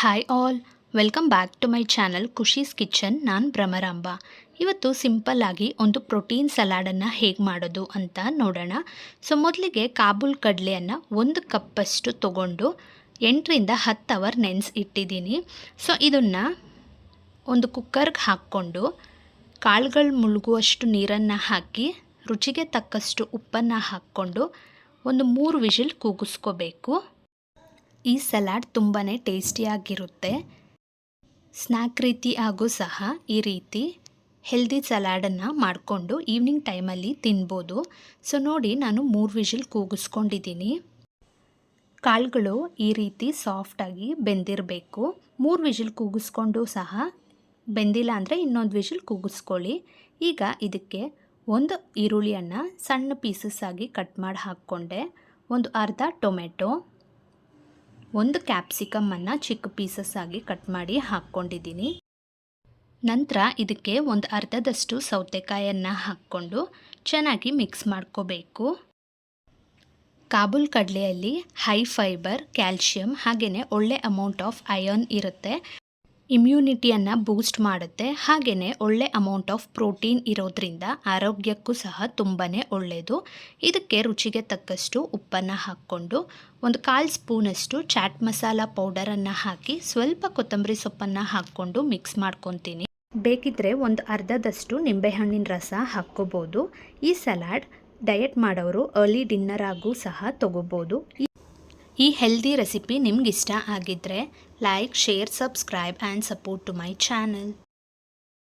Hi all welcome back to my channel Khushi's kitchen ನಾನು ಭ್ರಮರಾಂಬ. ಇವತ್ತು simple ಆಗಿ ಒಂದು ಪ್ರೋಟೀನ್ ಸಲಾಡನ್ನು ಹೇಗೆ ಮಾಡೋದು ಅಂತ ನೋಡೋಣ. ಸೊ ಮೊದಲಿಗೆ ಕಾಬೂಲ್ ಕಡಲೆಯನ್ನು ಒಂದು ಕಪ್ಪಷ್ಟು ತೊಗೊಂಡು ಎಂಟರಿಂದ ಹತ್ತು ಅವರ್ ನೆನೆಸಿ ಇಟ್ಟಿದ್ದೀನಿ. ಸೊ ಇದನ್ನು ಒಂದು ಕುಕ್ಕರ್ಗೆ ಹಾಕ್ಕೊಂಡು ಕಾಳುಗಳು ಮುಳುಗುವಷ್ಟು ನೀರನ್ನು ಹಾಕಿ ರುಚಿಗೆ ತಕ್ಕಷ್ಟು ಉಪ್ಪನ್ನು ಹಾಕ್ಕೊಂಡು ಒಂದು ಮೂರು ವಿಷಿಲ್ ಕೂಗಿಸ್ಕೋಬೇಕು. ಈ ಸಲಾಡ್ ತುಂಬಾ ಟೇಸ್ಟಿಯಾಗಿರುತ್ತೆ. ಸ್ನ್ಯಾಕ್ ರೀತಿ ಹಾಗೂ ಸಹ ಈ ರೀತಿ ಹೆಲ್ದಿ ಸಲಾಡನ್ನು ಮಾಡಿಕೊಂಡು ಈವ್ನಿಂಗ್ ಟೈಮಲ್ಲಿ ತಿನ್ಬೋದು. ಸೊ ನೋಡಿ ನಾನು ಮೂರು ವಿಷಿಲ್ ಕೂಗಿಸ್ಕೊಂಡಿದ್ದೀನಿ. ಕಾಳುಗಳು ಈ ರೀತಿ ಸಾಫ್ಟಾಗಿ ಬೆಂದಿರಬೇಕು. ಮೂರು ವಿಷಿಲ್ ಕೂಗಿಸ್ಕೊಂಡು ಸಹ ಬೆಂದಿಲ್ಲ ಅಂದರೆ ಇನ್ನೊಂದು ವಿಷಿಲ್ ಕೂಗಿಸ್ಕೊಳ್ಳಿ. ಈಗ ಇದಕ್ಕೆ ಒಂದು ಈರುಳ್ಳಿಯನ್ನು ಸಣ್ಣ ಪೀಸಸ್ ಆಗಿ ಕಟ್ ಮಾಡಿ ಹಾಕ್ಕೊಂಡೆ. ಒಂದು ಅರ್ಧ ಟೊಮೆಟೊ. ಒಂದು ಕ್ಯಾಪ್ಸಿಕಮನ್ನು ಚಿಕ್ಕ ಪೀಸಸ್ ಆಗಿ ಕಟ್ ಮಾಡಿ ಹಾಕ್ಕೊಂಡಿದ್ದೀನಿ. ನಂತರ ಇದಕ್ಕೆ ಒಂದು ಅರ್ಧದಷ್ಟು ಸೌತೆಕಾಯನ್ನು ಹಾಕ್ಕೊಂಡು ಚೆನ್ನಾಗಿ ಮಿಕ್ಸ್ ಮಾಡ್ಕೋಬೇಕು. ಕಾಬೂಲ್ ಕಡಲೆಯಲ್ಲಿ ಹೈ ಫೈಬರ್ ಕ್ಯಾಲ್ಶಿಯಂ ಹಾಗೆಯೇ ಒಳ್ಳೆ ಅಮೌಂಟ್ ಆಫ್ ಅಯರ್ನ್ ಇರುತ್ತೆ. ಇಮ್ಯುನಿಟಿಯನ್ನು ಬೂಸ್ಟ್ ಮಾಡುತ್ತೆ. ಹಾಗೆಯೇ ಒಳ್ಳೆ ಅಮೌಂಟ್ ಆಫ್ ಪ್ರೋಟೀನ್ ಇರೋದ್ರಿಂದ ಆರೋಗ್ಯಕ್ಕೂ ಸಹ ತುಂಬಾ ಒಳ್ಳೆಯದು ಇದಕ್ಕೆ ರುಚಿಗೆ ತಕ್ಕಷ್ಟು ಉಪ್ಪನ್ನು ಹಾಕ್ಕೊಂಡು ಒಂದು ಕಾಲು ಸ್ಪೂನಷ್ಟು ಚಾಟ್ ಮಸಾಲ ಪೌಡರನ್ನು ಹಾಕಿ ಸ್ವಲ್ಪ ಕೊತ್ತಂಬರಿ ಸೊಪ್ಪನ್ನು ಹಾಕ್ಕೊಂಡು ಮಿಕ್ಸ್ ಮಾಡ್ಕೊತೀನಿ. ಬೇಕಿದ್ದರೆ ಒಂದು ಅರ್ಧದಷ್ಟು ನಿಂಬೆಹಣ್ಣಿನ ರಸ ಹಾಕ್ಕೋಬೋದು. ಈ ಸಲಾಡ್ ಡಯಟ್ ಮಾಡೋರು ಅರ್ಲಿ ಡಿನ್ನರ್ ಆಗೂ ಸಹ ತೊಗೋಬೋದು. ಈ ಹೆಲ್ದಿ ರೆಸಿಪಿ ನಿಮ್ಗೆ ಇಷ್ಟ ಆಗಿದ್ದರೆ like share subscribe and support to my channel